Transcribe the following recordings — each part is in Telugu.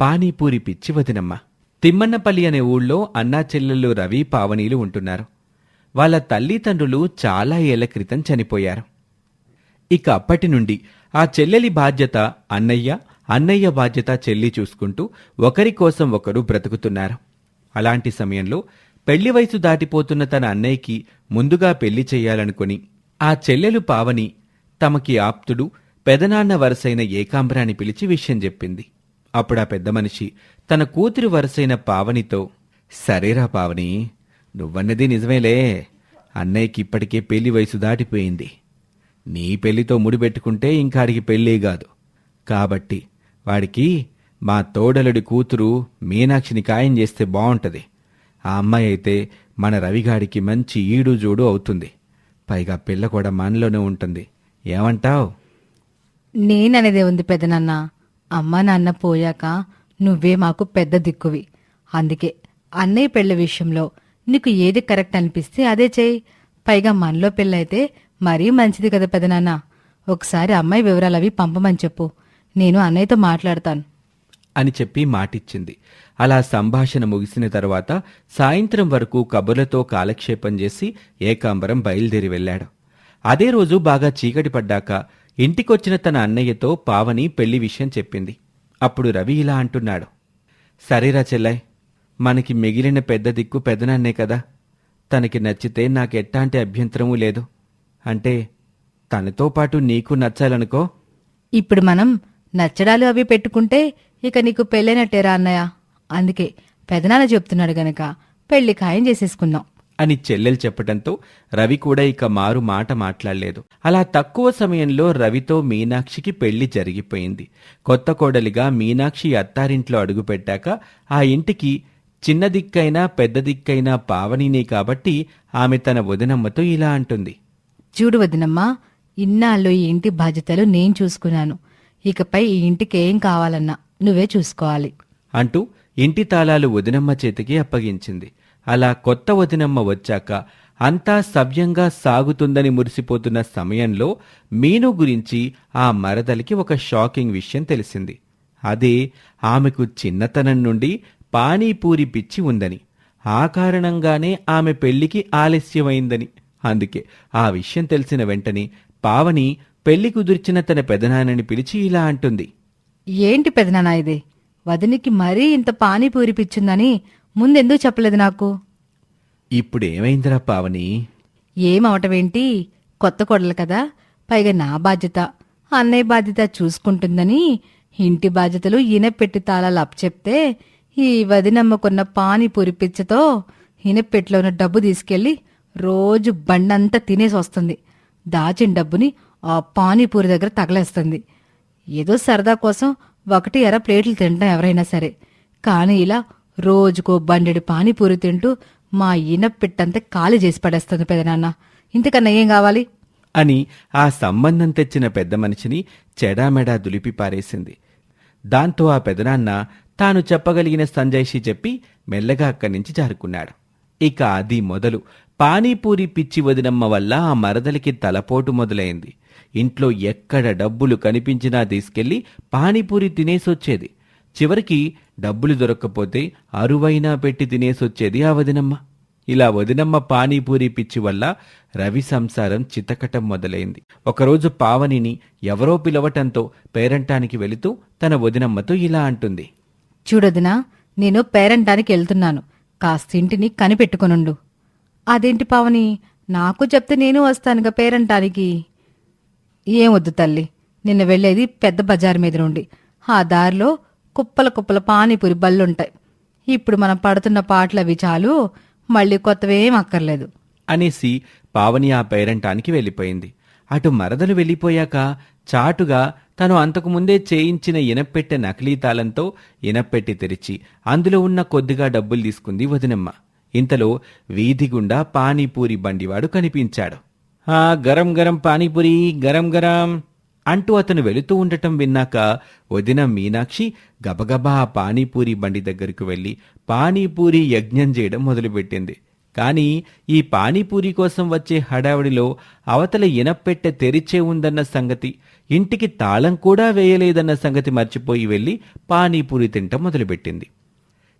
పానీపూరి పిచ్చి వదినమ్మ. తిమ్మన్నపల్లి అనే ఊళ్ళో అన్నా చెల్లెళ్ళు రవి పావనీలు ఉంటున్నారు. వాళ్ళ తల్లిదండ్రులు చాలా ఏళ్ళ క్రితం చనిపోయారు. ఇక అప్పటి నుండి ఆ చెల్లెలి బాధ్యత అన్నయ్య అన్నయ్య బాధ్యత చెల్లి చూసుకుంటూ ఒకరి కోసం ఒకరు బ్రతుకుతున్నారు. అలాంటి సమయంలో పెళ్ళి వయసు దాటిపోతున్న తన అన్నయ్యకి ముందుగా పెళ్ళి చేయాలనుకుని ఆ చెల్లెలు పావని తమకి ఆప్తుడు పెదనాన్న వరసైన ఏకాంబరాన్ని పిలిచి విషయం చెప్పింది. అప్పుడా పెద్ద మనిషి తన కూతురు వరసైన పావనితో సరేరా పావని నువ్వన్నది నిజమేలే. అన్నయ్యకి ఇప్పటికే పెళ్ళి వయసు దాటిపోయింది. నీ పెళ్ళితో ముడిపెట్టుకుంటే ఇంకాడికి పెళ్ళే కాదు. కాబట్టి వాడికి మా తోడలుడి కూతురు మీనాక్షిని ఖాయం చేస్తే బావుంటది. ఆ అమ్మాయి అయితే మన రవిగాడికి మంచి ఈడు జోడు అవుతుంది. పైగా పిల్ల కూడా మనలోనే ఉంటుంది. ఏమంటావ్? నేననేదే ఉంది పెదనాన్న అమ్మ నాన్న పోయాక నువ్వే మాకు పెద్ద దిక్కువి. అందుకే అన్నయ్య పెళ్ళి విషయంలో నీకు ఏది కరెక్ట్ అనిపిస్తే అదే చేయి. పైగా మనలో పెళ్ళైతే మరీ మంచిది కదా పెదనాన్న ఒకసారి అమ్మాయి వివరాలు అవి పంపమని చెప్పు. నేను అన్నయ్యతో మాట్లాడతాను. అని చెప్పి మాటిచ్చింది. అలా సంభాషణ ముగిసిన తర్వాత సాయంత్రం వరకు కబుర్లతో కాలక్షేపం చేసి ఏకాంబరం బయలుదేరి వెళ్ళాడు. అదే రోజు బాగా చీకటి పడ్డాక ఇంటికొచ్చిన తన అన్నయ్యతో పావని పెళ్ళి విషయం చెప్పింది. అప్పుడు రవి ఇలా అంటున్నాడు. సరేరా చెల్లయ్ మనకి మిగిలిన పెద్ద దిక్కు పెదనాన్నే కదా. తనకి నచ్చితే నాకెట్టాంటి అభ్యంతరమూ లేదు. అంటే తనతో పాటు నీకు నచ్చాలనుకో? ఇప్పుడు మనం నచ్చడాలు అవి పెట్టుకుంటే ఇక నీకు పెళ్ళైనట్టేరా అన్నయ్య? అందుకే పెదనాన్న చెప్తున్నాడు గనక పెళ్ళి ఖాయం చేసేసుకుందాం. అని చెల్లెలు చెప్పటంతో రవి కూడా ఇక మారు మాట మాట్లాడలేదు. అలా తక్కువ సమయంలో రవితో మీనాక్షికి పెళ్ళి జరిగిపోయింది. కొత్త కోడలిగా మీనాక్షి అత్తారింట్లో అడుగుపెట్టాక ఆ ఇంటికి చిన్న దిక్కైనా పెద్ద దిక్కైనా పావనినే కాబట్టి ఆమె తన వదినమ్మతో ఇలా అంటుంది. చూడు వదినమ్మా ఇన్నాళ్ళు ఈ ఇంటి బాధ్యతలు నేను చూసుకున్నాను. ఇకపై ఈ ఇంటికి ఏం కావాలన్నా నువ్వే చూసుకోవాలి. అంటూ ఇంటి తాళాలు వదినమ్మ చేతికి అప్పగించింది. అలా కొత్త వదినమ్మ వచ్చాక అంతా సవ్యంగా సాగుతుందని మురిసిపోతున్న సమయంలో మీను గురించి ఆ మరదలికి ఒక షాకింగ్ విషయం తెలిసింది. అదే ఆమెకు చిన్నతనం నుండి పానీపూరి పిచ్చి ఉందని ఆ కారణంగానే ఆమె పెళ్ళికి ఆలస్యమైందని. అందుకే ఆ విషయం తెలిసిన వెంటనే పావని పెళ్ళి కుదిర్చిన తన పెదనాన్నని పిలిచి ఇలా అంటుంది. ఏంటి పెదనాన్న ఇది? వదినికి మరీ ఇంత పానీపూరి పిచ్చిందని ముందెందుకు చెప్పలేదు నాకు? ఇప్పుడేమైందిరా పావని? ఏమవటమేంటి? కొత్త కొడలు కదా పైగా నా బాధ్యత. అన్నయ్య బాధ్యత చూసుకుంటుందని ఇంటి బాధ్యతలు ఈనపెట్టి తాళాలు అప్పచెప్తే ఈ వదినమ్మకున్న పానీపూరి పిచ్చతో ఈనపెట్టిలో ఉన్న డబ్బు తీసుకెళ్ళి రోజు బండంతా తినేసి వస్తుంది. దాచిన డబ్బుని ఆ పానీపూరి దగ్గర తగలేస్తుంది. ఏదో సరదా కోసం ఒకటి ఎర ప్లేట్లు తింటాం ఎవరైనా సరే. కానీ ఇలా రోజుకో బండెడు పానీపూరి తింటూ మా ఈన పిట్టంతా ఖాళీ చేసి పడేస్తుంది పెదనాన్న ఇంతకన్నా ఏం కావాలి? అని ఆ సంబంధం తెచ్చిన పెద్ద మనిషిని చెడామెడా దులిపి పారేసింది. దాంతో ఆ పెదనాన్న తాను చెప్పగలిగిన సంజయ్షి చెప్పి మెల్లగా అక్కడి నుంచి జారుకున్నాడు. ఇక అది మొదలు. పానీపూరి పిచ్చి వదినమ్మ వల్ల ఆ మరదలికి తలపోటు మొదలైంది. ఇంట్లో ఎక్కడ డబ్బులు కనిపించినా తీసుకెళ్ళి పానీపూరి తినేసొచ్చేది. చివరికి డబ్బులు దొరక్కపోతే అరువైనా పెట్టి తినేసొచ్చేది ఆ వదినమ్మ. ఇలా వదినమ్మ పానీపూరి పిచ్చి వల్ల రవి సంసారం చితకటం మొదలైంది. ఒకరోజు పావనిని ఎవరో పిలవటంతో పేరంటానికి వెళుతూ తన వదినమ్మతో ఇలా అంటుంది. చూడదినా నేను పేరంటానికి వెళ్తున్నాను. కాస్త ఇంటిని కనిపెట్టుకొనుండు. అదేంటి పావని? నాకు చెప్తే నేను వస్తానుగా పేరంటానికి. వద్దు తల్లి నిన్న వెళ్ళేది పెద్ద బజార్ మీద నుండి ఆ దారిలో కుప్పల కుప్పల పానీపూరి బళ్ళుంటాయి. ఇప్పుడు మనం పడుతున్న పాటలు అవి చాలు మళ్ళీ కొత్తవేం అక్కర్లేదు. అనేసి పావని ఆ పేరంటానికి వెళ్ళిపోయింది. అటు మరదలు వెళ్ళిపోయాక చాటుగా తను అంతకుముందే చేయించిన ఇనపెట్టె నకిలీ తాళంతో ఇనపెట్టి తెరిచి అందులో ఉన్న కొద్దిగా డబ్బులు తీసుకుంది వదినమ్మ. ఇంతలో వీధి గుండా పానీపూరి బండివాడు కనిపించాడు. ఆ గరం గరం పానీపూరి గరం గరం. అంటూ అతను వెళుతూ ఉండటం విన్నాక వదిన మీనాక్షి గబగబా పానీపూరి బండి దగ్గరకు వెళ్ళి పానీపూరి యజ్ఞం చేయడం మొదలుపెట్టింది. కానీ ఈ పానీపూరి కోసం వచ్చే హడావిడిలో అవతల ఇనప్పెట్టె తెరిచే ఉందన్న సంగతి ఇంటికి తాళం కూడా వేయలేదన్న సంగతి మర్చిపోయి వెళ్ళి పానీపూరి తింటం మొదలుపెట్టింది.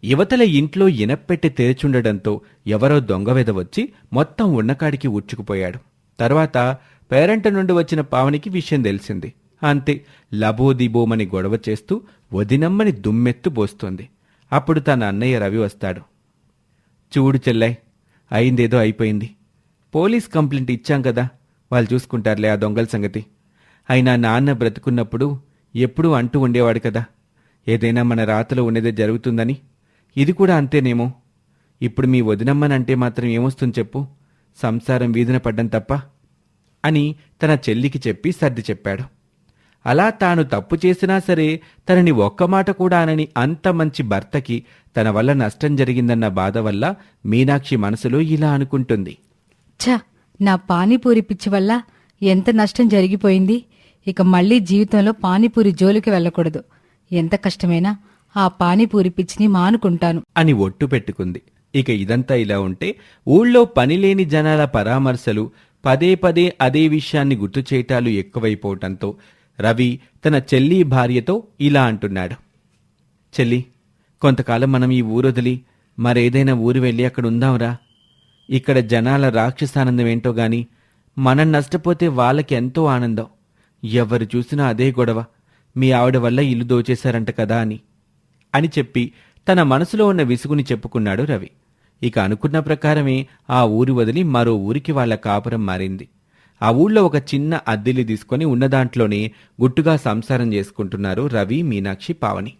యువతల ఇంట్లో ఇనప్పెట్టె తెరిచుండడంతో ఎవరో దొంగ వెద వచ్చి మొత్తం ఉన్నకాడికి ఉచ్చుకుపోయాడు. తర్వాత పేరెంట్ నుండి వచ్చిన పావనికి విషయం తెలిసింది. అంతే లబోదిబోమని గొడవ చేస్తూ వదినమ్మని దుమ్మెత్తు పోస్తోంది. అప్పుడు తన అన్నయ్య రవి వస్తాడు. చూడు చెల్లై అయిందేదో అయిపోయింది. పోలీస్ కంప్లైంట్ ఇచ్చాం కదా వాళ్ళు చూసుకుంటారులే ఆ దొంగల సంగతి. అయినా నాన్న బ్రతుకున్నప్పుడు ఎప్పుడూ అంటూ ఉండేవాడు కదా. ఏదైనా మన రాతలో ఉన్నదే జరుగుతుందని. ఇది కూడా అంతేనేమో. ఇప్పుడు మీ వదినమ్మనంటే మాత్రం ఏమొస్తుంది చెప్పు? సంసారం వీధిన పడ్డం తప్ప. అని తన చెల్లికి చెప్పి సర్ది చెప్పాడు. అలా తాను తప్పు చేసినా సరే తనని ఒక్క మాట కూడా అనని అంత మంచి భర్తకి తన వల్ల నష్టం జరిగిందన్న బాధ వల్ల మీనాక్షి మనసులో ఇలా అనుకుంటుంది. ఛ! నా పానీపూరి పిచ్చి వల్ల ఎంత నష్టం జరిగిపోయింది? ఇక మళ్ళీ జీవితంలో పానీపూరి జోలికి వెళ్ళకూడదు. ఎంత కష్టమైనా ఆ పానీపూరి పిచ్చిని మానుకుంటాను. అని ఒట్టు పెట్టుకుంది. ఇక ఇదంతా ఇలా ఉంటే ఊళ్ళో పనిలేని జనాల పరామర్శలు పదే పదే అదే విషయాన్ని గుర్తు చేయటాలు ఎక్కువైపోవటంతో రవి తన చెల్లి భార్యతో ఇలా అంటున్నాడు. చెల్లి కొంతకాలం మనం ఈ ఊరొదిలి మరేదైనా ఊరు వెళ్ళి అక్కడ ఉందాంరా. ఇక్కడ జనాల రాక్షసానందం ఏంటో గాని మనం నష్టపోతే వాళ్ళకి ఎంతో ఆనందం. ఎవరు చూసినా అదే గొడవ. మీ ఆవిడ వల్ల ఇల్లు దోచేశారంట కదా అని. అని చెప్పి తన మనసులో ఉన్న విసుగుని చెప్పుకున్నాడు రవి. ఇక అనుకున్న ప్రకారమే ఆ ఊరి వదిలి మరో ఊరికి వాళ్ళ కాపురం మారింది. ఆ ఊళ్ళో ఒక చిన్న అద్దెలు తీసుకొని ఉన్న దాంట్లోనే గుట్టుగా సంసారం చేసుకుంటున్నారు రవి మీనాక్షి పావని.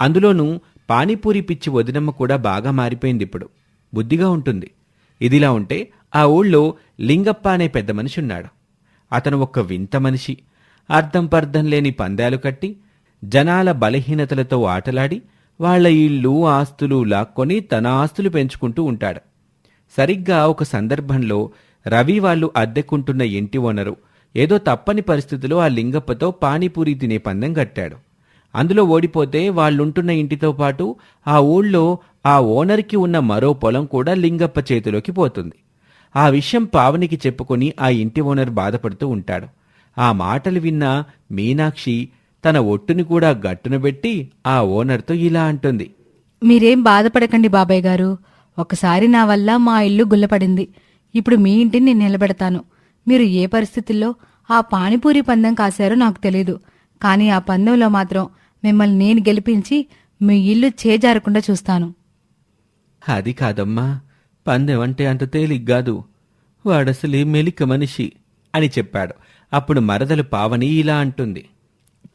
అందులోనూ పానీపూరి పిచ్చి వదినమ్మ కూడా బాగా మారిపోయింది ఇప్పుడు. బుద్ధిగా ఉంటుంది. ఇదిలా ఉంటే ఆ ఊళ్ళో లింగప్ప అనే పెద్ద మనిషి ఉన్నాడు. అతను ఒక వింత మనిషి. అర్థం పర్థం లేని పందాలు కట్టి జనాల బలహీనతలతో ఆటలాడి వాళ్ళ ఇళ్ళు ఆస్తులు లాక్కొని తన ఆస్తులు పెంచుకుంటూ ఉంటాడు. సరిగ్గా ఒక సందర్భంలో రవి వాళ్ళు అద్దెకుంటున్న ఇంటి ఓనరు ఏదో తప్పని పరిస్థితిలో ఆ లింగప్పతో పానీపూరి తినే పందెం కట్టాడు. అందులో ఓడిపోతే వాళ్ళుంటున్న ఇంటితో పాటు ఆ ఊళ్ళో ఆ ఓనర్కి ఉన్న మరో పొలం కూడా లింగప్ప చేతిలోకి పోతుంది. ఆ విషయం పావనికి చెప్పుకొని ఆ ఇంటి ఓనర్ బాధపడుతూ ఉంటాడు. ఆ మాటలు విన్న మీనాక్షి తన ఒట్టుని కూడా గట్టున పెట్టి ఆ ఓనర్తో ఇలా అంటుంది. మీరేం బాధపడకండి బాబాయ్ గారు. ఒకసారి నా వల్ల మా ఇల్లు గుల్లపడింది. ఇప్పుడు మీ ఇంటిని నేను నిలబెడతాను. మీరు ఏ పరిస్థితుల్లో ఆ పానీపూరి పందెం కాశారో నాకు తెలీదు. కానీ ఆ పందెంలో మాత్రం మిమ్మల్ని నేను గెలిపించి మీ ఇల్లు చేజారకుండా చూస్తాను. అది కాదమ్మా. పందెం అంటే అంత తేలిగ్గాదు వాడసలే మెలిక మనిషి అని చెప్పాడు. అప్పుడు మరదలు పావని ఇలా అంటుంది.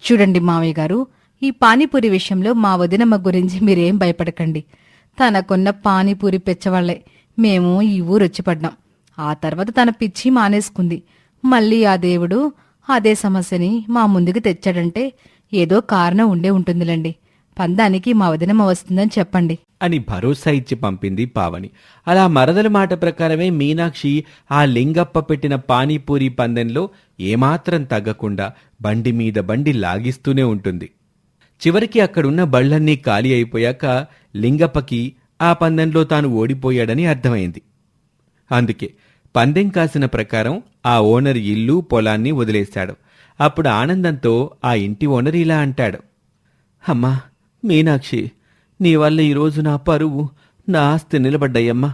చూడండి మావయ్య గారు ఈ పానీపూరి విషయంలో మా వదినమ్మ గురించి మీరేం భయపడకండి. తనకున్న పానీపూరి పెచ్చవాళ్ళే. మేము ఈ ఊరు వచ్చిపడ్డాం ఆ తర్వాత తన పిచ్చి మానేసుకుంది. మళ్ళీ ఆ దేవుడు అదే సమస్యని మా ముందుకు తెచ్చాడంటే ఏదో కారణం ఉండే ఉంటుందిలేండి. పందానికి మా వదినమ్మ వస్తుందని చెప్పండి. అని భరోసా ఇచ్చి పంపింది పావని. అలా మరదల మాట ప్రకారమే మీనాక్షి ఆ లింగప్ప పెట్టిన పానీపూరి పందెంలో ఏమాత్రం తగ్గకుండా బండి మీద బండి లాగిస్తూనే ఉంటుంది. చివరికి అక్కడున్న బళ్ళన్నీ ఖాళీ అయిపోయాక లింగప్పకి ఆ పందెంలో తాను ఓడిపోయాడని అర్థమైంది. అందుకే పందెం కాసిన ప్రకారం ఆ ఓనర్ ఇల్లు పొలాన్ని వదిలేశాడు. అప్పుడు ఆనందంతో ఆ ఇంటి ఓనర్ ఇలా అంటాడు. అమ్మా మీనాక్షి నీ వల్ల ఈరోజు నా పరువు నా ఆస్తి నిలబడ్డాయమ్మా.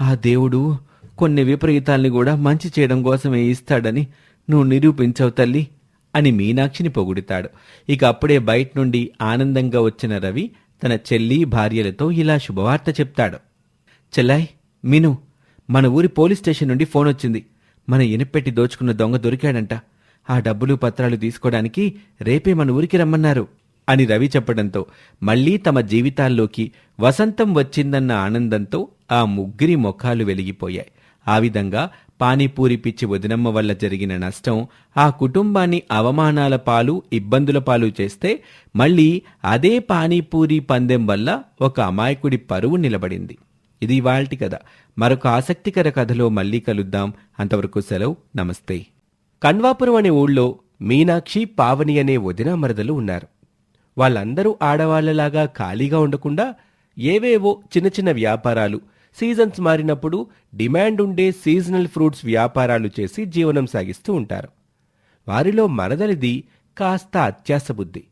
ఆ దేవుడు కొన్ని విపరీతాల్ని కూడా మంచి చేయడం కోసమే ఇస్తాడని నువ్వు నిరూపించవు తల్లి అని మీనాక్షిని పొగుడుతాడు. ఇక అప్పుడే బయట నుండి ఆనందంగా వచ్చిన రవి తన చెల్లి భార్యలతో ఇలా శుభవార్త చెప్తాడు. చెల్లాయ్ మీను మన ఊరి పోలీస్ స్టేషన్ నుండి ఫోన్ వచ్చింది. మన ఇనపెట్టి దోచుకున్న దొంగ దొరికాడంట. ఆ డబ్బులు పత్రాలు తీసుకోవడానికి రేపే మన ఊరికి రమ్మన్నారు. అని రవి చెప్పడంతో మళ్ళీ తమ జీవితాల్లోకి వసంతం వచ్చిందన్న ఆనందంతో ఆ ముగ్గురి ముఖాలు వెలిగిపోయాయి. ఆ విధంగా పానీపూరి పిచ్చి వదినమ్మ వల్ల జరిగిన నష్టం ఆ కుటుంబాన్ని అవమానాల పాలు ఇబ్బందుల పాలు చేస్తే మళ్ళీ అదే పానీపూరి పందెం వల్ల ఒక అమాయకుడి పరువు నిలబడింది. ఇది వాళ్టి కథ. మరొక ఆసక్తికర కథలో మళ్ళీ కలుద్దాం. అంతవరకు సెలవు. నమస్తే. కన్వాపురం అనే ఊళ్ళో మీనాక్షి పావని అనే వదిన మరదలు ఉన్నారు. వాళ్ళందరూ ఆడవాళ్ళలాగా ఖాళీగా ఉండకుండా ఏవేవో చిన్న చిన్న వ్యాపారాలు. సీజన్స్ మారినప్పుడు డిమాండ్ ఉండే సీజనల్ ఫ్రూట్స్ వ్యాపారాలు చేసి జీవనం సాగిస్తూ ఉంటారు. వారిలో మరదలిది కాస్త అత్యాస బుద్ధి.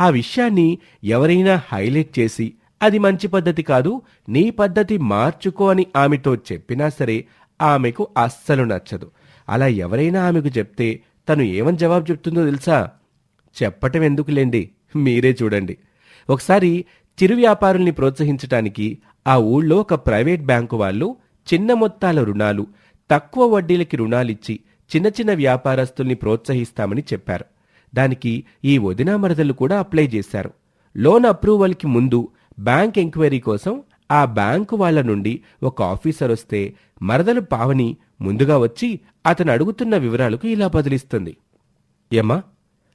ఆ విషయాన్ని ఎవరైనా హైలైట్ చేసి అది మంచి పద్ధతి కాదు నీ పద్ధతి మార్చుకో అని ఆమెతో చెప్పినా సరే ఆమెకు అస్సలు నచ్చదు. అలా ఎవరైనా ఆమెకు చెప్తే తను ఏమని జవాబు చెప్తుందో తెలుసా? చెప్పటం ఎందుకులేండి? మీరే చూడండి. ఒకసారి చిరు వ్యాపారుల్ని ప్రోత్సహించటానికి ఆ ఊళ్ళో ఒక ప్రైవేట్ బ్యాంకు వాళ్ళు చిన్న మొత్తాల రుణాలు తక్కువ వడ్డీలకి రుణాలిచ్చి చిన్న చిన్న వ్యాపారస్తుల్ని ప్రోత్సహిస్తామని చెప్పారు. దానికి ఈ వదినా మరదలు కూడా అప్లై చేశారు. లోన్ అప్రూవల్కి ముందు బ్యాంక్ ఎంక్వైరీ కోసం ఆ బ్యాంకు వాళ్ళ నుండి ఒక ఆఫీసర్ వస్తే మరదలు పావని ముందుగా వచ్చి అతను అడుగుతున్న వివరాలకు ఇలా బదిలిస్తుంది. ఏమ్మా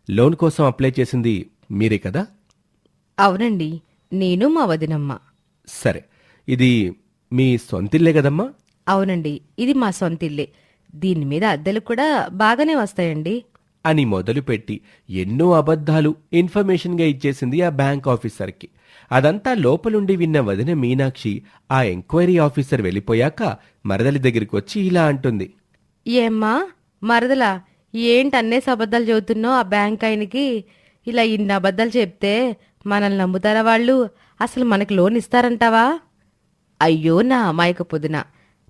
లోన్ కోసం అప్లై చేసింది మీరే కదా? అవునండి నేను మా వదినమ్మ. సరే ఇది మీ సొంతిల్లే కదమ్మా? అవునండి ఇది మా సొంతిల్లే. దీని మీద అద్దెలు కూడా బాగానే వస్తాయండి. అని మొదలుపెట్టి ఎన్నో అబద్ధాలు ఇన్ఫర్మేషన్గా ఇచ్చేసింది ఆ బ్యాంక్ ఆఫీసర్కి. అదంతా లోపలుండి విన్న వదిన మీనాక్షి ఆ ఎంక్వైరీ ఆఫీసర్ వెళ్ళిపోయాక మరదలి దగ్గరికి వచ్చి ఇలా అంటుంది. ఏమ్మా మరదలా? ఏంటి అన్నేసి అబద్ధాలు చెబుతున్నావు ఆ బ్యాంక్ ఆయనకి? ఇలా ఇన్ని అబద్ధాలు చెప్తే మనల్ని నమ్ముతారా వాళ్ళు? అసలు మనకి లోన్ ఇస్తారంటావా? అయ్యో నా అమాయక పొదిన.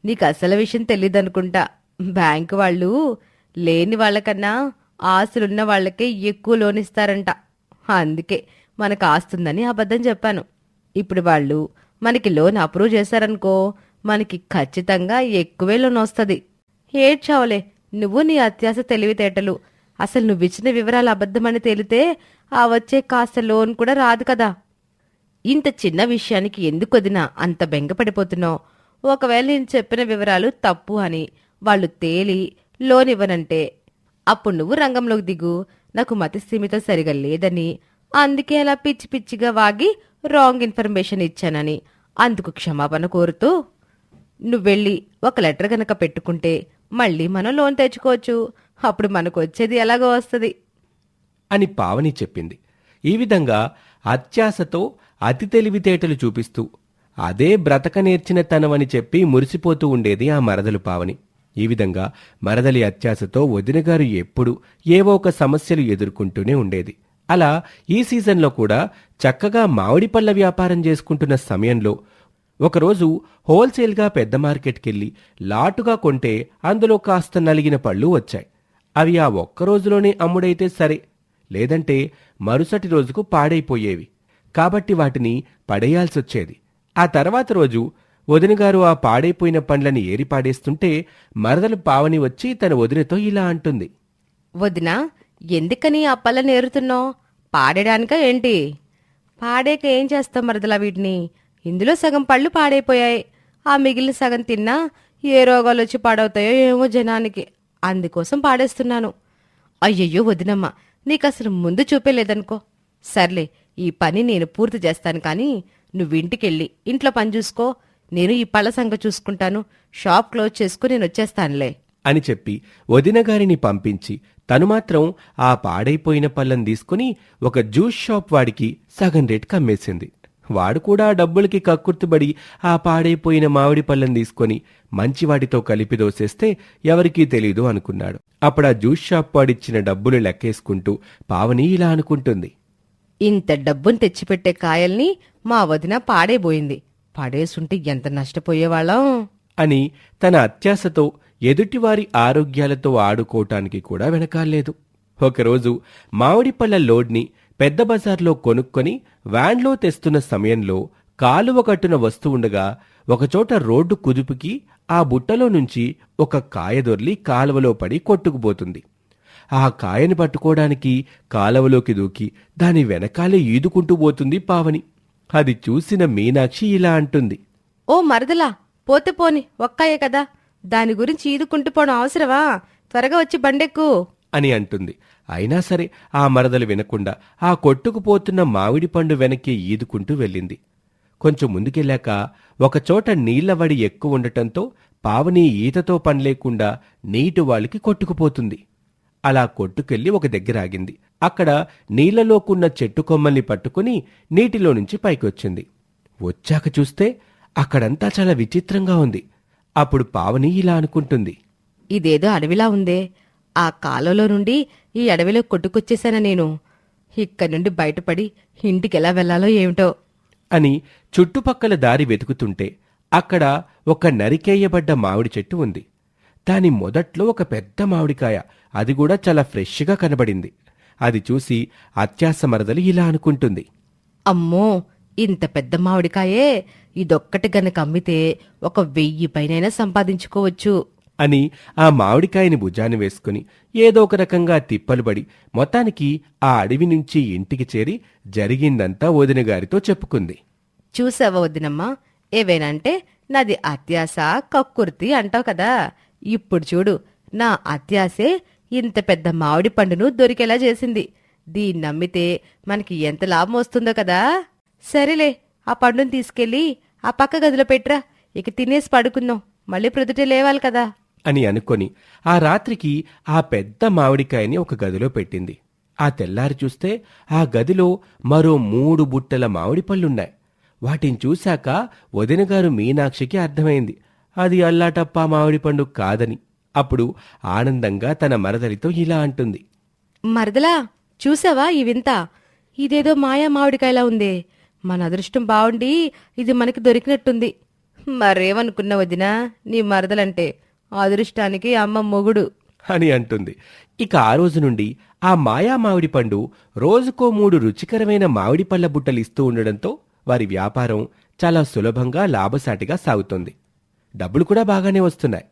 నీకు అసలు విషయం తెలియదనుకుంటా బ్యాంకు వాళ్ళు లేని వాళ్ళకన్నా ఆస్తులున్న వాళ్ళకే ఎక్కువ లోన్ ఇస్తారంట. అందుకే మనకు ఆస్తుందని అబద్ధం చెప్పాను. ఇప్పుడు వాళ్ళు మనకి లోన్ అప్రూవ్ చేశారనుకో మనకి ఖచ్చితంగా ఎక్కువే లోన్ వస్తుంది. ఏడ్చావులే. నువ్వు నీ అత్యాస తెలివితేటలు. అసలు నువ్విచ్చిన వివరాలు అబద్ధమని తేలితే ఆ వచ్చే కాస్త లోన్ కూడా రాదు కదా. ఇంత చిన్న విషయానికి ఎందుకు వదినా అంత బెంగపడిపోతున్నావు? ఒకవేళ నేను చెప్పిన వివరాలు తప్పు అని వాళ్ళు తేలి లోన్ ఇవ్వనంటే అప్పుడు నువ్వు రంగంలోకి దిగు. నాకు మతిస్థిమితం సరిగా లేదని అందుకే అలా పిచ్చి పిచ్చిగా వాగి రాంగ్ ఇన్ఫర్మేషన్ ఇచ్చానని అందుకు క్షమాపణ కోరుతూ నువ్వెళ్ళి ఒక లెటర్ గనక పెట్టుకుంటే మళ్ళీ మనం లోన్ తెచ్చుకోవచ్చు. అప్పుడు మనకు వచ్చేది ఎలాగో వస్తుంది. అని పావని చెప్పింది. ఈ విధంగా అత్యాశతో అతి తెలివితేటలు చూపిస్తూ అదే బ్రతక నేర్చిన తనమని చెప్పి మురిసిపోతూ ఉండేది ఆ మరదలు పావని. ఈ విధంగా మరదలి అత్యాశతో వదినగారు ఎప్పుడు ఏవో ఒక సమస్యలు ఎదుర్కొంటూనే ఉండేది. అలా ఈ సీజన్లో కూడా చక్కగా మామిడి పళ్ళ వ్యాపారం చేసుకుంటున్న సమయంలో ఒకరోజు హోల్సేల్గా పెద్ద మార్కెట్కెళ్ళి లాటుగా కొంటే అందులో కాస్త నలిగిన పళ్ళు వచ్చాయి. అవి ఆ ఒక్క రోజులోనే అమ్ముడైతే సరే లేదంటే మరుసటి రోజుకు పాడైపోయేవి. కాబట్టి వాటిని పడేయాల్సొచ్చేది. ఆ తర్వాత రోజు వదినగారు ఆ పాడైపోయిన పండ్లని ఏరి పాడేస్తుంటే మరదలు పావని వచ్చి తన వదినతో ఇలా అంటుంది. వదినా ఎందుకని ఆ పళ్ళ నేరుతున్నావు? పాడేడానికా ఏంటి? పాడేక ఏం చేస్తాం మరదలా వీటిని ఇందులో సగం పళ్ళు పాడైపోయాయి. ఆ మిగిలిన సగం తిన్నా ఏ రోగాలు వచ్చి పాడవుతాయో ఏమో జనానికి. అందుకోసం పాడేస్తున్నాను. అయ్యయ్యో వదినమ్మ నీకు అసలు ముందు చూపేలేదనుకో సర్లే ఈ పని నేను పూర్తి చేస్తాను కానీ నువ్వు ఇంటికెళ్ళి ఇంట్లో పని చూసుకో. నేను ఈ పళ్ళ సంగ చూసుకుంటాను. షాప్ క్లోజ్ చేసుకుని నేను వచ్చేస్తానులే. అని చెప్పి వదినగారిని పంపించి తను మాత్రం ఆ పాడైపోయిన పళ్ళని తీసుకుని ఒక జ్యూస్ షాప్ వాడికి సగం రేటుకి అమ్మేసింది. వాడు కూడా ఆ డబ్బులకి కక్కుర్తుబడి ఆ పాడైపోయిన మామిడి పళ్ళని తీసుకొని మంచి వాటితో కలిపి దోసేస్తే ఎవరికీ తెలీదు అనుకున్నాడు. అప్పుడు ఆ జ్యూస్ షాప్ వాడిచ్చిన డబ్బులు లెక్కేసుకుంటూ పావని ఇలా అనుకుంటుంది. ఇంత డబ్బును తెచ్చిపెట్టే కాయల్ని మా వదిన పాడైపోయింది. పడేసుంటే ఎంత నష్టపోయేవాళ్ళం? అని తన అత్యాశతో ఎదుటివారి ఆరోగ్యాలతో ఆడుకోవటానికి కూడా వెనకాలేదు ఒకరోజు మామిడి పళ్ళ లోడ్ని పెద్ద బజార్లో కొనుక్కొని వ్యాన్లో తెస్తున్న సమయంలో కాలువ కట్టున వస్తుండగా ఒకచోట రోడ్డు కుదుపుకి ఆ బుట్టలో నుంచి ఒక కాయ దొర్లి కాలువలో పడి కొట్టుకుపోతుంది. ఆ కాయని పట్టుకోవడానికి కాలువలోకి దూకి దాని వెనకాలే ఈదుకుంటూ పోతుంది పావని. అది చూసిన మీనాక్షి ఇలా అంటుంది. ఓ మరదలా పోతే పోని ఒక్కాయే కదా. దాని గురించి ఈదుకుంటూ పోవడం అవసరమా? త్వరగా వచ్చి బండెక్కు. అని అంటుంది. అయినా సరే ఆ మరదలు వినకుండా ఆ కొట్టుకుపోతున్న మామిడి పండు వెనక్కి ఈదుకుంటూ వెళ్ళింది. కొంచెం ముందుకెళ్ళాక ఒకచోట నీళ్ళవడి ఎక్కువ ఉండటంతో పావని ఈతతో పనిలేకుండా నీటి వాళ్ళకి కొట్టుకుపోతుంది. అలా కొట్టుకెళ్ళి ఒక దగ్గర ఆగింది. అక్కడ నీళ్ళలోకున్న చెట్టు కొమ్మల్ని పట్టుకుని నీటిలో నుంచి పైకొచ్చింది వచ్చాక చూస్తే అక్కడంతా చాలా విచిత్రంగా ఉంది. అప్పుడు పావని ఇలా అనుకుంటుంది. ఇదేదో అడవిలా ఉందే. ఆ కాలంలో నుండి ఈ అడవిలో కొట్టుకొచ్చేశానా నేను. ఇక్కడి నుండి బయటపడి ఇంటికి ఎలా వెళ్ళాలో ఏమిటో. అని చుట్టుపక్కల దారి వెతుకుతుంటే అక్కడ ఒక నరికేయబడ్డ మామిడి చెట్టు ఉంది. దాని మొదట్లో ఒక పెద్ద మామిడికాయ. అది కూడా చాలా ఫ్రెష్గా కనబడింది. అది చూసి అత్యాస మరదలు ఇలా అనుకుంటుంది. అమ్మో ఇంత పెద్ద మామిడికాయే. ఇదొక్కటి గనక అమ్మితే ఒక వెయ్యి పైనైనా సంపాదించుకోవచ్చు. అని ఆ మామిడికాయని భుజాన్ని వేసుకుని ఏదో ఒక రకంగా తిప్పలు పడి మొత్తానికి ఆ అడవి నుంచి ఇంటికి చేరి జరిగిందంతా వదిన గారితో చెప్పుకుంది. చూసావా వద్దినమ్మా ఏవేనంటే నాది అత్యాస కక్కుర్తి అంటావు కదా. ఇప్పుడు చూడు నా అత్యాసే ఇంత పెద్ద మామిడి పండును దొరికేలా చేసింది. దీన్ని నమ్మితే మనకి ఎంత లాభం వస్తుందో కదా. సరేలే ఆ పండును తీసుకెళ్ళి ఆ పక్క గదిలో పెట్రా ఇక తినేసి పడుకుందాం. మళ్ళీ ప్రొద్దుటే లేవాలి కదా. అని అనుకొని ఆ రాత్రికి ఆ పెద్ద మామిడికాయని ఒక గదిలో పెట్టింది. ఆ తెల్లారి చూస్తే ఆ గదిలో మరో మూడు బుట్టల మామిడి పళ్ళున్నాయి. వాటిని చూశాక వదినగారు మీనాక్షికి అర్థమైంది. అది అల్లాటప్పా మామిడి పండు కాదని. అప్పుడు ఆనందంగా తన మరదలితో ఇలా అంటుంది. మరదలా చూసావా ఈ వింత? ఇదేదో మాయా మామిడికాయలా ఉందే. మన అదృష్టం బాగుండి ఇది మనకి దొరికినట్టుంది. మరేమనుకున్న వదినా? నీ మరదలంటే అదృష్టానికి అమ్మ మొగుడు. అని అంటుంది. ఇక ఆ రోజు నుండి ఆ మాయా మామిడి పండు రోజుకో మూడు రుచికరమైన మామిడి పళ్ళ బుట్టలు ఇస్తూ ఉండడంతో వారి వ్యాపారం చాలా సులభంగా లాభసాటిగా సాగుతుంది. డబ్బులు కూడా బాగానే వస్తున్నాయి.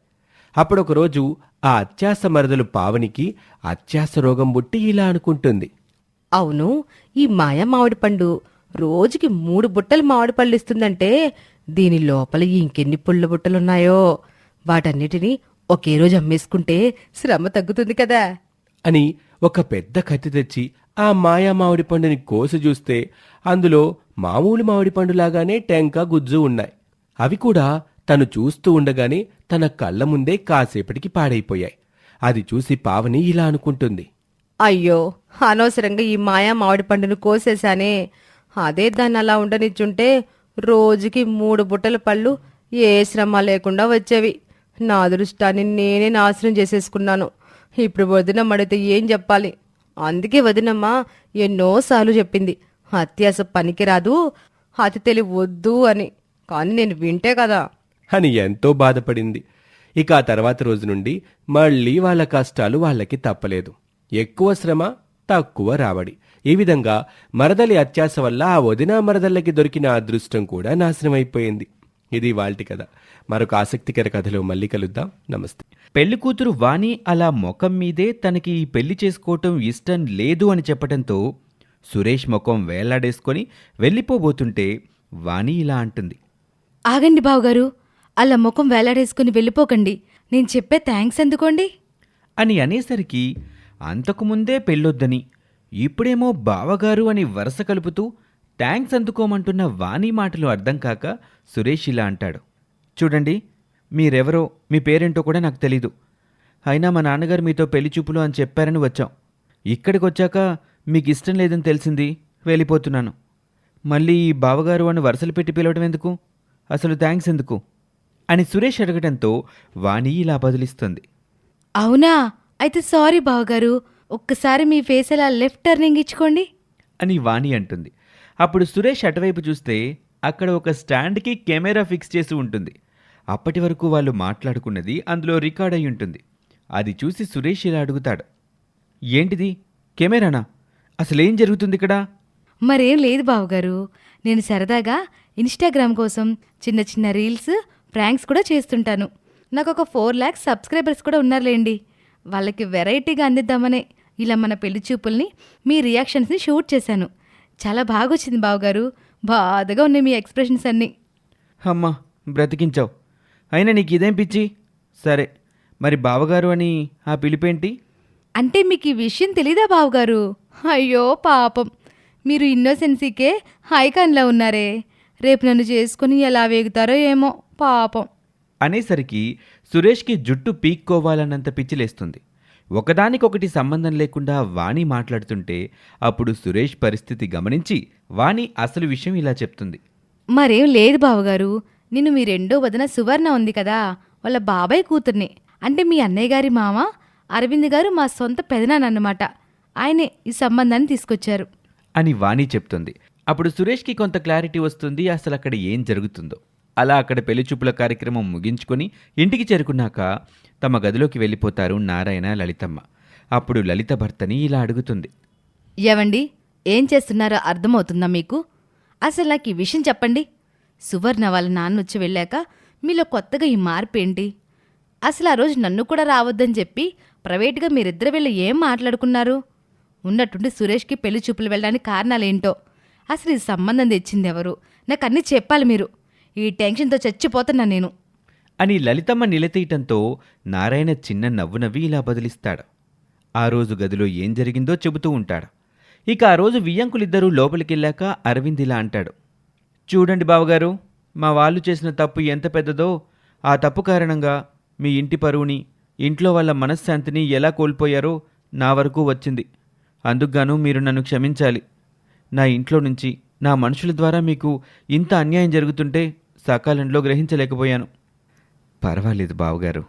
అప్పుడొక రోజు ఆ అత్యాస మరదలు పావనికి అత్యాస రోగం బుట్టి ఇలా అనుకుంటుంది. అవును ఈ మాయా మామిడి పండు రోజుకి మూడు బుట్టలు మామిడి పళ్ళు ఇస్తుందంటే దీని లోపల ఇంకెన్ని పుల్ల బుట్టలున్నాయో? వాటన్నిటినీ ఒకే రోజు అమ్మేసుకుంటే శ్రమ తగ్గుతుంది కదా. అని ఒక పెద్ద కత్తి తెచ్చి ఆ మాయా మామిడి పండుని కోసి చూస్తే అందులో మామూలు మామిడి పండులాగానే టెంక గుజ్జు ఉన్నాయి. అవి కూడా తను చూస్తూ ఉండగానే తన కళ్ళ ముందే కాసేపటికి పాడైపోయాయి. అది చూసి పావని ఇలా అనుకుంటుంది. అయ్యో అనవసరంగా ఈ మాయా మామిడి పండును కోసేశానే. అదే దాన్ని అలా ఉండనిచ్చుంటే రోజుకి మూడు బుట్టల పళ్ళు ఏ శ్రమ లేకుండా వచ్చేవి. నా అదృష్టాన్ని నేనే నాశనం చేసేసుకున్నాను. ఇప్పుడు వదినమ్మ అడిగితే ఏం చెప్పాలి? అందుకే వదినమ్మ ఎన్నోసార్లు చెప్పింది. అత్యాస పనికిరాదు అతి తెలివి వద్దు అని. కానీ నేను వింటే కదా. అని ఎంతో బాధపడింది. ఇక ఆ తర్వాత రోజు నుండి మళ్ళీ వాళ్ళ కష్టాలు వాళ్ళకి తప్పలేదు. ఎక్కువ శ్రమ తక్కువ రాబడి. ఈ విధంగా మరదలి అత్యాస వల్ల ఆ వదిన మరదళ్ళకి దొరికిన అదృష్టం కూడా నాశనమైపోయింది. ఇది వాల్టి కథ. మరొక ఆసక్తికర కథలో మళ్ళీ కలుద్దాం. నమస్తే. పెళ్ళి కూతురు వాణి అలా ముఖం మీదే తనకి ఈ పెళ్ళి చేసుకోవటం ఇష్టం లేదు అని చెప్పటంతో సురేష్ ముఖం వేలాడేసుకొని వెళ్ళిపోబోతుంటే వాణి ఇలా అంటుంది. ఆగండి బావగారు అలా ముఖం వేలాడేసుకుని వెళ్ళిపోకండి. నేను చెప్పే థ్యాంక్స్ ఎందుకోండి? అని అనేసరికి అంతకుముందే పెళ్ళొద్దని ఇప్పుడేమో బావగారు అని వరుస కలుపుతూ థ్యాంక్స్ అందుకోమంటున్న వాణి మాటలు అర్థం కాక సురేష్ ఇలా అంటాడు. చూడండి మీరెవరో మీ పేరేంటో కూడా నాకు తెలీదు. అయినా మా నాన్నగారు మీతో పెళ్ళి చూపులు అని చెప్పారని వచ్చాం. ఇక్కడికి వచ్చాక మీకు ఇష్టం లేదని తెలిసింది వెళ్ళిపోతున్నాను. మళ్ళీ ఈ బావగారు అని వరుసలు పెట్టి పిలవడం ఎందుకు? అసలు థ్యాంక్స్ ఎందుకు? అని సురేష్ అడగడంతో వాణి ఇలా బదిలిస్తుంది. అవునా? అయితే సారీ బావగారు ఒక్కసారి మీ ఫేస్ అలా లెఫ్ట్ టర్నింగ్ ఇచ్చుకోండి. అని వాణి అంటుంది. అప్పుడు సురేష్ అటువైపు చూస్తే అక్కడ ఒక స్టాండ్కి కెమెరా ఫిక్స్ చేసి ఉంటుంది. అప్పటి వరకు వాళ్ళు మాట్లాడుకున్నది అందులో రికార్డ్ అయి ఉంటుంది. అది చూసి సురేష్ ఇలా అడుగుతాడు. ఏంటిది? కెమెరానా? అసలేం జరుగుతుంది ఇక్కడ? మరేం లేదు బావగారు. నేను సరదాగా ఇన్స్టాగ్రామ్ కోసం చిన్న చిన్న రీల్స్ ప్రాంక్స్ కూడా చేస్తుంటాను. నాకు ఒక ఫోర్ ల్యాక్స్ సబ్స్క్రైబర్స్ కూడా ఉన్నారులేండి. వాళ్ళకి వెరైటీగా అందిద్దామనే ఇలా మన పెళ్ళి చూపుల్ని మీ రియాక్షన్స్ని షూట్ చేశాను. చాలా బాగా వచ్చింది బావగారు. బాధగా ఉన్నాయి మీ ఎక్స్ప్రెషన్స్ అన్నీ. అమ్మా బ్రతికించావు. అయినా నీకు ఇదేం పిచ్చి? సరే మరి బావగారు అని ఆ పిలిపేంటి? అంటే మీకు ఈ విషయం తెలీదా బావగారు? అయ్యో పాపం. మీరు ఇన్నోసెన్సీకే హైకాన్లో ఉన్నారే. రేపు నన్ను చేసుకుని ఎలా వేగుతారో ఏమో పాపం. అనేసరికి సురేష్కి జుట్టు పీక్కోవాలన్నంత పిచ్చిలేస్తుంది. ఒకదానికొకటి సంబంధం లేకుండా వాణి మాట్లాడుతుంటే అప్పుడు సురేష్ పరిస్థితి గమనించి వాణి అసలు విషయం ఇలా చెప్తుంది. మరేం లేదు బావగారు. నేను మీ రెండో వదిన సువర్ణ ఉంది కదా వాళ్ళ బాబాయ్ కూతుర్ని. అంటే మీ అన్నయ్య గారి మామ అరవింద్ గారు మా సొంత పెదనాన్నమాట ఆయనే ఈ సంబంధాన్ని తీసుకొచ్చారు. అని వాణి చెప్తుంది. అప్పుడు సురేష్కి కొంత క్లారిటీ వస్తుంది అసలు అక్కడ ఏం జరుగుతుందో. అలా అక్కడ పెళ్ళి చూపుల కార్యక్రమం ముగించుకొని ఇంటికి చేరుకున్నాక తమ గదిలోకి వెళ్ళిపోతారు నారాయణ లలితమ్మ. అప్పుడు లలిత భర్తని ఇలా అడుగుతుంది. ఏవండి? ఏం చేస్తున్నారో అర్థమవుతుందా మీకు? అసలు నాకు ఈ విషయం చెప్పండి. సువర్ణ వాళ్ళ నాన్న వచ్చి వెళ్ళాక మీలో కొత్తగా ఈ మార్పు ఏంటి అసలు ఆ రోజు నన్ను కూడా రావద్దని చెప్పి ప్రైవేట్గా మీరిద్దరు వెళ్ళి ఏం మాట్లాడుకున్నారు? ఉన్నట్టుండి సురేష్కి పెళ్ళి చూపులు వెళ్ళడానికి కారణాలేంటో? అసలు ఈ సంబంధం తెచ్చింది ఎవరు నాకు అన్నీ చెప్పాలి మీరు. ఈ టెన్షన్తో చచ్చిపోతున్నా నేను. అని లలితమ్మ నిలతీయటంతో నారాయణ చిన్న నవ్వు నవ్వి ఇలా బదిలిస్తాడు. ఆ రోజు గదిలో ఏం జరిగిందో చెబుతూ ఉంటాడు. ఇక ఆ రోజు వియ్యంకులిద్దరూ లోపలికెళ్ళాక అరవింద్ ఇలా అంటాడు. చూడండి బావగారు మా వాళ్ళు చేసిన తప్పు ఎంత పెద్దదో ఆ తప్పు కారణంగా మీ ఇంటి పరువుని ఇంట్లో వాళ్ళ మనశ్శాంతిని ఎలా కోల్పోయారో నా వరకు వచ్చింది. అందుకుగాను మీరు నన్ను క్షమించాలి. నా ఇంట్లో నుంచి నా మనుషుల ద్వారా మీకు ఇంత అన్యాయం జరుగుతుంటే సకాలంలో గ్రహించలేకపోయాను. పర్వాలేదు బావగారు.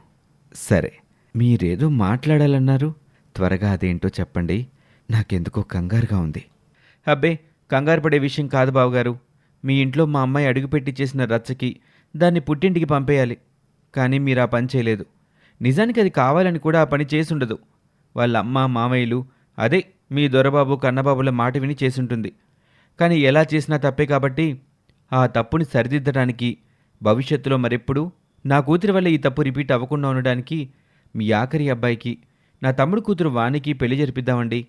సరే మీరేదో మాట్లాడాలన్నారు. త్వరగా అదేంటో చెప్పండి. నాకెందుకో కంగారుగా ఉంది. అబ్బే కంగారు పడే విషయం కాదు బావగారు. మీ ఇంట్లో మా అమ్మాయి అడుగుపెట్టి చేసిన రచ్చకి దాన్ని పుట్టింటికి పంపేయాలి. కానీ మీరు ఆ పని చేయలేదు. నిజానికి అది కావాలని కూడా ఆ పని చేసుండదు. వాళ్ళ అమ్మ మామయ్యలు అదే మీ దొరబాబు కన్నబాబుల మాట విని చేసుంటుంది. కానీ ఎలా చేసినా తప్పే కాబట్టి ఆ తప్పుని సరిదిద్దడానికి భవిష్యత్తులో మరెప్పుడు నా కూతురి వల్ల ఈ తప్పు రిపీట్ అవ్వకుండా ఉండడానికి మీ ఆఖరి అబ్బాయికి నా తమ్ముడు కూతురు వానికి పెళ్ళి జరిపిద్దామండి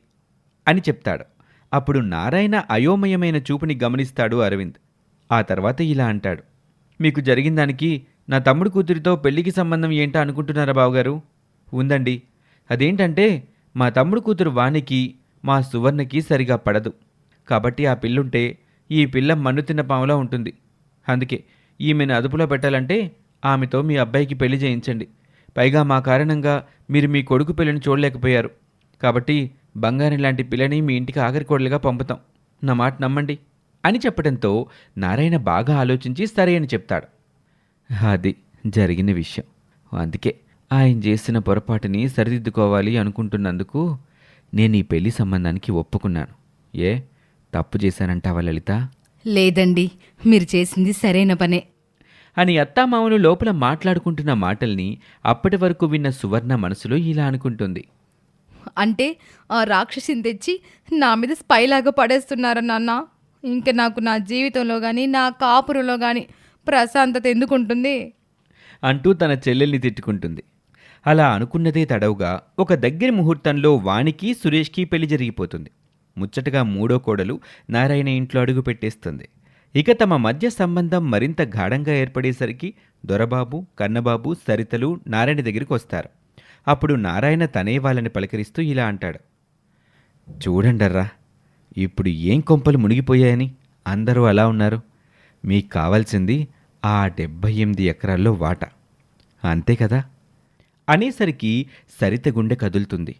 అని చెప్తాడు. అప్పుడు నారాయణ అయోమయమైన చూపుని గమనిస్తాడు అరవింద్. ఆ తర్వాత ఇలా అంటాడు. మీకు జరిగిన దానికి నా తమ్ముడు కూతురితో పెళ్ళికి సంబంధం ఏంటా అనుకుంటున్నారా బావగారు? ఉందండి. అదేంటంటే మా తమ్ముడు కూతురు వానికి మా సువర్ణకి సరిగా పడదు. కాబట్టి ఆ పిల్లుంటే ఈ పిల్ల మన్ను తిన్న పాములా ఉంటుంది. అందుకే ఈమెను అదుపులో పెట్టాలంటే ఆమెతో మీ అబ్బాయికి పెళ్ళి చేయించండి. పైగా మా కారణంగా మీరు మీ కొడుకు పిల్లని చూడలేకపోయారు. కాబట్టి బంగారం లాంటి పిల్లని మీ ఇంటికి ఆఖరి కోడలుగా పంపుతాం. నా మాట నమ్మండి. అని చెప్పడంతో నారాయణ బాగా ఆలోచించి సరే అని చెప్తాడు. అది జరిగిన విషయం. అందుకే ఆయన చేసిన పొరపాటుని సరిదిద్దుకోవాలి అనుకుంటున్నందుకు నేను ఈ పెళ్ళి సంబంధానికి ఒప్పుకున్నాను. ఏ? తప్పు చేశానంటావా లలిత? లేదండి మీరు చేసింది సరైన పనే. అని అత్తామామలు లోపల మాట్లాడుకుంటున్న మాటల్ని అప్పటి వరకు విన్న సువర్ణ మనసులో ఇలా అనుకుంటుంది. అంటే ఆ రాక్షసిని తెచ్చి నా మీద స్పైలాగా పడేస్తున్నారా నాన్న? ఇంకా నాకు నా జీవితంలో కానీ నా కాపురంలో కానీ ప్రశాంతత ఎందుకుంటుంది? అంటూ తన చెల్లెల్ని తిట్టుకుంటుంది. అలా అనుకున్నదే తడవుగా ఒక దగ్గర ముహూర్తంలో వాణికి సురేష్కి పెళ్ళి జరిగిపోతుంది. ముచ్చటగా మూడో కోడలు నారాయణ ఇంట్లో అడుగు పెట్టేస్తుంది. ఇక తమ మధ్య సంబంధం మరింత గాఢంగా ఏర్పడేసరికి దొరబాబు కన్నబాబు సరితలు నారాయణ దగ్గరికి వస్తారు. అప్పుడు నారాయణ తనే వాళ్ళని పలకరిస్తూ ఇలా అంటాడు. చూడండర్రా ఇప్పుడు ఏం కొంపలు మునిగిపోయాయని? అందరూ అలా ఉన్నారు? మీకు కావాల్సింది ఆ డెబ్భై ఎనిమిది ఎకరాల్లో వాటా. అంతే కదా? అనేసరికి సరిత గుండె కదులుతుంది.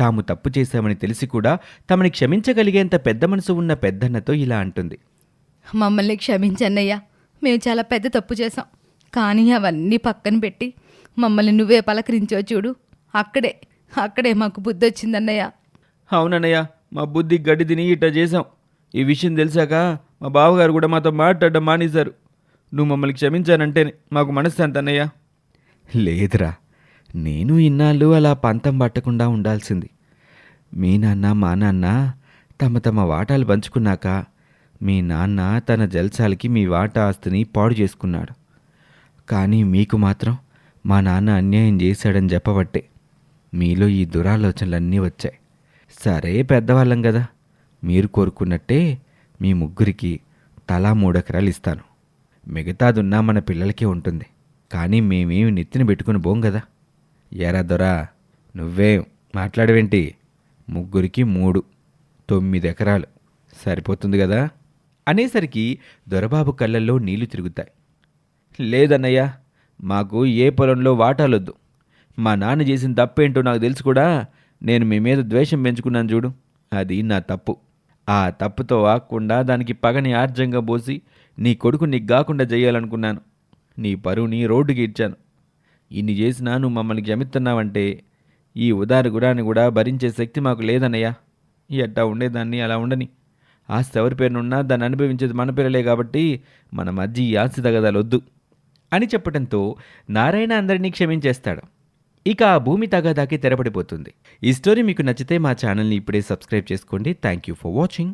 తాము తప్పు చేశామని తెలిసి కూడా తమని క్షమించగలిగేంత పెద్ద మనసు ఉన్న పెద్దన్నతో ఇలా అంటుంది. మమ్మల్ని క్షమించన్నయ్యా. మేము చాలా పెద్ద తప్పు చేసాం కానీ అవన్నీ పక్కన పెట్టి మమ్మల్ని నువ్వే పలకరించో చూడు. అక్కడే అక్కడే మాకు బుద్ధి వచ్చిందన్నయ్య అవునన్నయ్య. మా బుద్ధి గడ్డి తిని ఇట్ట చేశాం. ఈ విషయం తెలిసాక మా బావగారు కూడా మాతో మాట్లాడడం మానేశారు. నువ్వు మమ్మల్ని క్షమించానంటేనే మాకు మనశ్శాంతి అన్నయ్య. లేదురా. నేను ఇన్నాళ్ళు అలా పంతం పట్టకుండా ఉండాల్సింది. మీ నాన్న మా నాన్న తమ తమ వాటాలు పంచుకున్నాక మీ నాన్న తన జల్సాలకి మీ వాటా ఆస్తిని పాడు చేసుకున్నాడు. కానీ మీకు మాత్రం మా నాన్న అన్యాయం చేశాడని చెప్పబట్టే మీలో ఈ దురాలోచనలన్నీ వచ్చాయి. సరే పెద్దవాళ్ళం కదా మీరు కోరుకున్నట్టే మీ ముగ్గురికి తలా మూడెకరాలు ఇస్తాను. మిగతాదున్నా మన పిల్లలకే ఉంటుంది. కానీ మేమేమి నెత్తిన పెట్టుకుని పోం కదా ఎరా దొరా నువ్వేం మాట్లాడవేంటి? ముగ్గురికి మూడు తొమ్మిది ఎకరాలు సరిపోతుంది కదా అనేసరికి దొరబాబు కళ్ళల్లో నీళ్ళు తిరుగుతాయి. లేదన్నయ్య మాకు ఏ పొలంలో వాటాలొద్దు. మా నాన్న చేసిన తప్పేంటో నాకు తెలుసు కూడా. నేను మీ మీద ద్వేషం పెంచుకున్నాను చూడు. అది నా తప్పు. ఆ తప్పుతో ఆకుండా దానికి పగని ఆర్జంగా పోసి నీ కొడుకు నీకు కాకుండా చేయాలనుకున్నాను. నీ పరువుని రోడ్డుకి ఇచ్చాను. ఇన్ని చేసినా నువ్వు మమ్మల్ని క్షమిస్తున్నావంటే ఈ ఉదార గుణాన్ని కూడా భరించే శక్తి మాకు లేదన్నయ్యా. ఎట్టా ఉండేదాన్ని అలా ఉండని. ఆస్తి ఎవరి పేరునున్నా దాన్ని అనుభవించేది మన పేరులే కాబట్టి మన మధ్య ఈ ఆస్తి తగదాలొద్దు అని చెప్పడంతో నారాయణ అందరినీ క్షమించేస్తాడు. ఇక ఆ భూమి తగాదాకి తెరపడిపోతుంది. ఈ స్టోరీ మీకు నచ్చితే మా ఛానల్ని ఇప్పుడే సబ్స్క్రైబ్ చేసుకోండి. Thank you for watching